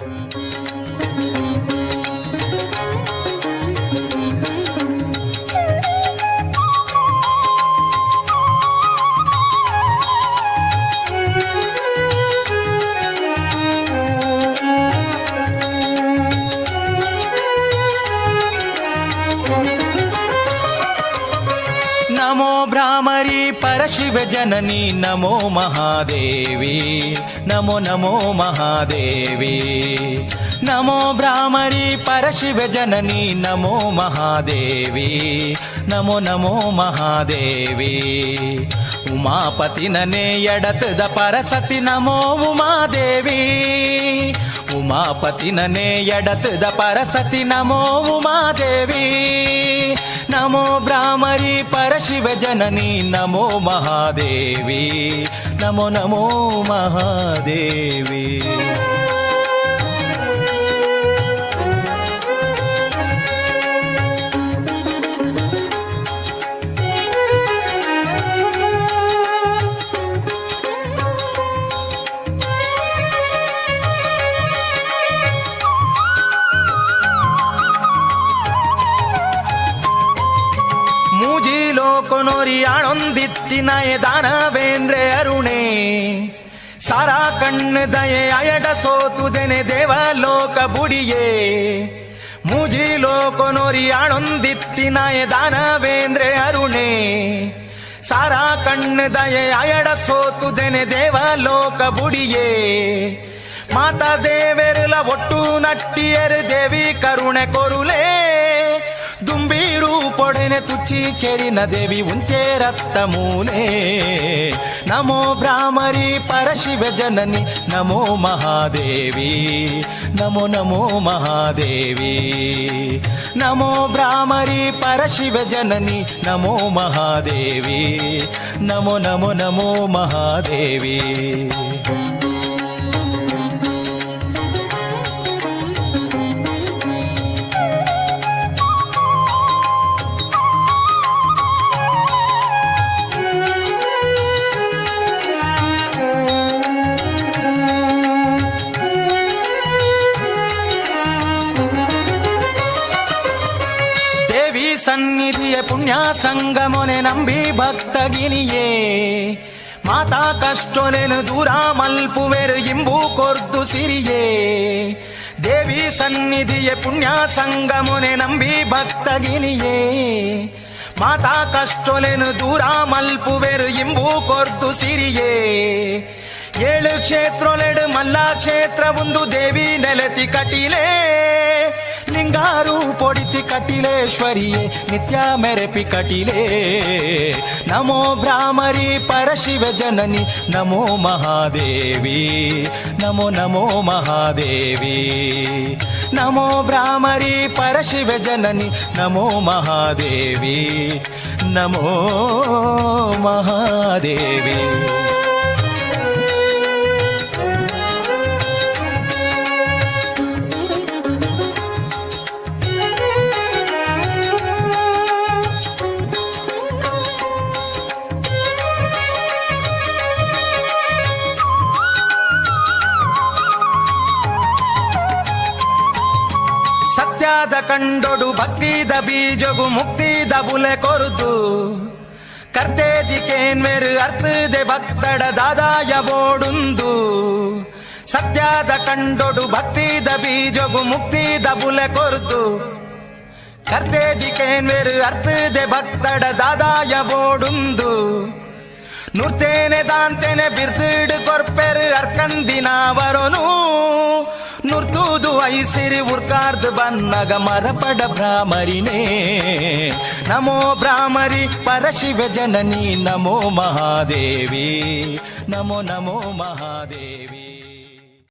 నమో భ్రామరి పరశివ జనని నమో మహాదేవి నమో నమో మహాదేవి నమో భ్రామరి పరశివ జనని నమో మహాదేవి నమో నమో మహాదేవి ఉమాపతిననే ఎడతದ పరసతి నమో ఉమాదేవి ఉమాపతిననే ఎడతದ పరసతి నమో ఉమాదేవి నమో భ్రామరి పరశివ జనని నమో మహాదేవి. నమో నమో మహాదేవి. ಕೊನೋರಿ ಆಣೊಂದಿತ್ತಿ ನಯ ದಾನವೇಂದ್ರೆ ಅರುಣೆ. ಸಾರಾ ಕಣ್ಣ ದಯೆ ಅಯಡ ಸೋತು ದೆನೆ ಬುಡಿಯೇ. ಮುಜಿ ಲೋಕೊನೋರಿ ಆಣೊಂದಿತ್ತಿ ನಯ ದಾನವೇಂದ್ರೆ ಅರುಣೆ. ಸಾರಾ ಕಣ್ಣ ದಯೆ ಅಯಡ ಸೋತು ದೆನೆ ಬುಡಿಯೇ. ಮಾತಾ ದೇವೆರುಲ ಒಟ್ಟು ನಟ್ಟಿಯರ್ ದೇವಿ ಕರುಣೆ ಕೊರುಲೇ. ದುಂಬೀರು ಪೊಡೆನೆ ತುಚ್ಚಿ ಕೆರಿನ ದೇವಿ ಉಂತೆ ರಕ್ತ ಮೂಲೆ ನಮೋ ಭ್ರಾಮರಿ ಪರಶಿವ ಜನನಿ ನಮೋ ಮಹಾದೇವಿ ನಮೋ ನಮೋ ಮಹಾದೇವಿ ನಮೋ ಭ್ರಾಮರಿ ಪರಶಿವ ಜನನಿ ನಮೋ ಮಹಾದೇವಿ ನಮೋ ನಮೋ ನಮೋ ಮಹಾದೇವಿ ದೇವಿ ಸನ್ನಿಧಿಯ ಪುಣ್ಯ ಸಂಗಮೊನೆ ನಂಬಿ ಭಕ್ತಗಿನಿಯೇ ಮಾತಾ ಕಷ್ಟೊನೆನು ದೂರ ಮಲ್ಪುವೆರು ಇಂಬು ಕೊರ್ದು ಸಿರಿಯೇ ದೇವಿ ಸನ್ನಿಧಿಯ ಪುಣ್ಯ ಸಂಗಮೊನೆ ನಂಬಿ ಭಕ್ತಗಿನಿಯೇ ಮಾತಾ ಕಷ್ಟೊಲೆನು ದೂರ ಮಲ್ಪುವೆರು ಇಂಬು ಕೊರ್ದು ಸಿರಿಯೇ ಏಳು ಕ್ಷೇತ್ರೊಲೆಡು ಮಲ್ಲ ಕ್ಷೇತ್ರ ಒಂದು ದೇವಿ ನೆಲೆತಿ ಕಟಿಲೇ ಲಿಂಗಾರು ಪೊಡಿತಿ ಕಟಿಲೇಶ್ವರಿಯೇ ನಿತ್ಯ ಮೆರೆಪಿ ಕಟಿಲೇ ನಮೋ ಭ್ರಾಮರಿ ಪರಶಿವ ಜನನಿ ನಮೋ ಮಹಾದೇವಿ ನಮೋ ನಮೋ ಮಹಾದೇವಿ ನಮೋ ಭ್ರಾಮರಿ ಪರಶಿವ ಜನನಿ ನಮೋ ಮಹಾದೇವಿ ನಮೋ ಮಹಾದೇವಿ ಸತ್ಯದ ಕಂಡೊಡು ಭಕ್ತಿದ ಬೀಜಗು ಮುಕ್ತಿದ ಬುಲೆ ಮೇರು ಕೇನ್ವೆರು ಅರ್ಥದೆ ಭಕ್ತಡ ದಾದಾಯ ಬೋಡುಂದು. ಸತ್ಯದ ಕಂಡೊಡು ಭಕ್ತಿದ ಬೀಜಗು ಮುಕ್ತಿದ ಬುಲೆ ಮೇರು ಕೇನ್ವೆರು ಅರ್ಥದೆ ಭಕ್ತಡ ದಾದಾಯ ಬೋಡುಂದು. ನುರ್ತೇನೆ ದಾಂತೆನೆ ಬಿರ್ತಿಡು ಕೊರ್ಪೆರು ಅರ್ಕಂದಿನ ವರನು ನುರ್ತುದು ಐಸಿರಿ ಉರ್ಕಾರ್ದು ಬನ್ನಗ ಮರಪಡ ಭ್ರಾಮರಿನೇ ನಮೋ ಭ್ರಾಮರಿ ಪರಶಿವ ಜನನಿ ನಮೋ ಮಹಾದೇವಿ ನಮೋ ನಮೋ ಮಹಾದೇವಿ